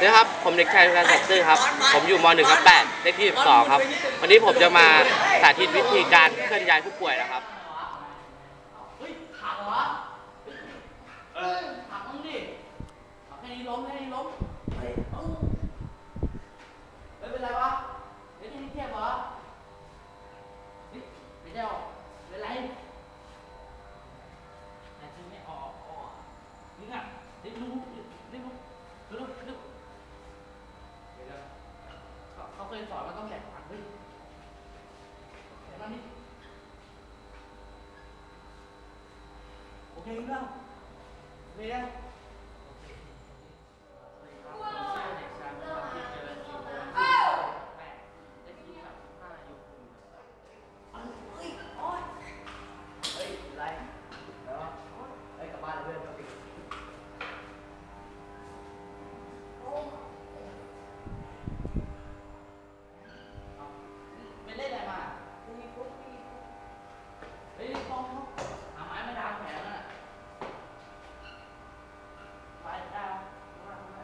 นี่ครับ ผมเด็กชายการศักดิ์ซื่อครับ ผมอยู่ม .1 ครับ8เลขที่ 12 ครับ วันนี้ผมจะมาสาธิตวิธีการเคลื่อนย้ายผู้ป่วยนะครับหักเหรอเออหักมึงดิหักแค่นี้ล้มแค่นี้ล้มเฮ้ยเอ้าเฮ้ยเป็นไรวะเฮ้ยแค่นี้เทียบเหรอเฮ้ยไม่ได้ออกเป็นไรแต่ทีไม่ออกออกนี่ไงเฮ้ยลุกลุกลุกลุกลุกลุกเดี๋ยวๆเขาเขาเคย สอนว่าต้องแบกหักเฮ้ยแบกมันนี่โอเคแล้วโอเคแล้วไม่เล่นอะไรมาเฮ้ยต้องหาไม้มาดามแผลนั่นน่ะ ไปได้มาได้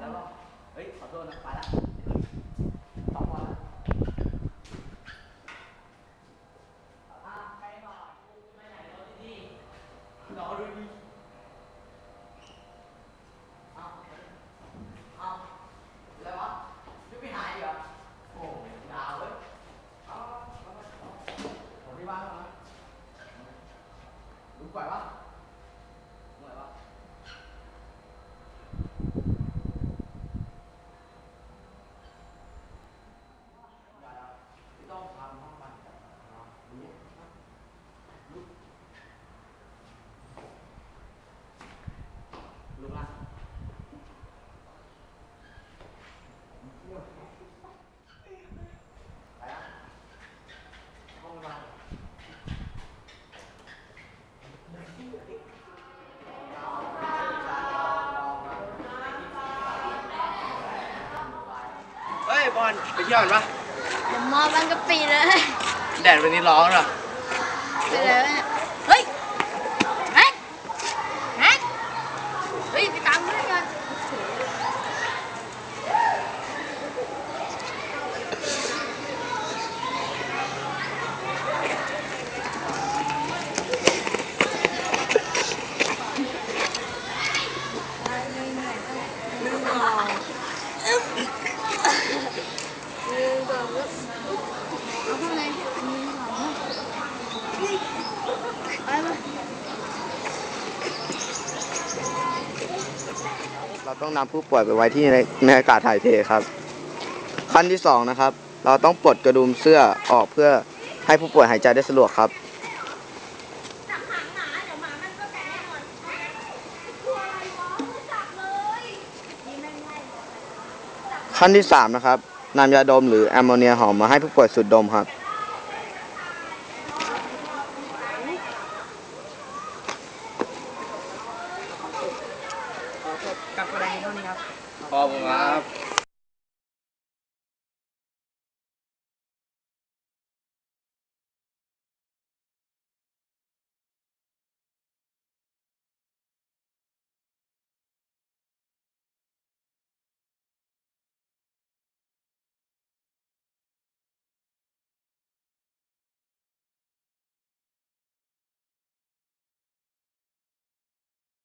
แล้วก็เฮ้ย ขอโทษนะ ไปละสองวันละอะใครมาไม่ไหนรถดีๆรอดูดีเอาเอาแล้ววะไม่ไปหายเหรอ โอ้ยาวเว้ยเอาเอาเอาเอาผมที่บ้านก่อนนะ รู้ก่อนวะรู้ก่อนวะ ไม่ต้องทำห้องมันรู้รู้รู้ละไปละห้องมัน เฮ้ยบอลไปเที่ยวกันปะผมมองบางกะปิเลย แดดวันนี้ร้อนเหรอ ไปเลยเนี่ยเฮ้ยแม็กแม็กเฮ้ยไปตามเพื่อนกัน เอาข้างในอันนี้หอมไปมา เราต้องนำผู้ป่วยไปไว้ที่ในในอากาศถ่ายเทครับ ขั้นที่สองนะครับ เราต้องปลดกระดุมเสื้อออกเพื่อให้ผู้ป่วยหายใจได้สะดวกครับ ขั้นที่สามนะครับนำยาดมหรือแอมโมเนียหอมมาให้ผู้ป่วยสูดดมครับ ขอบคุณครับ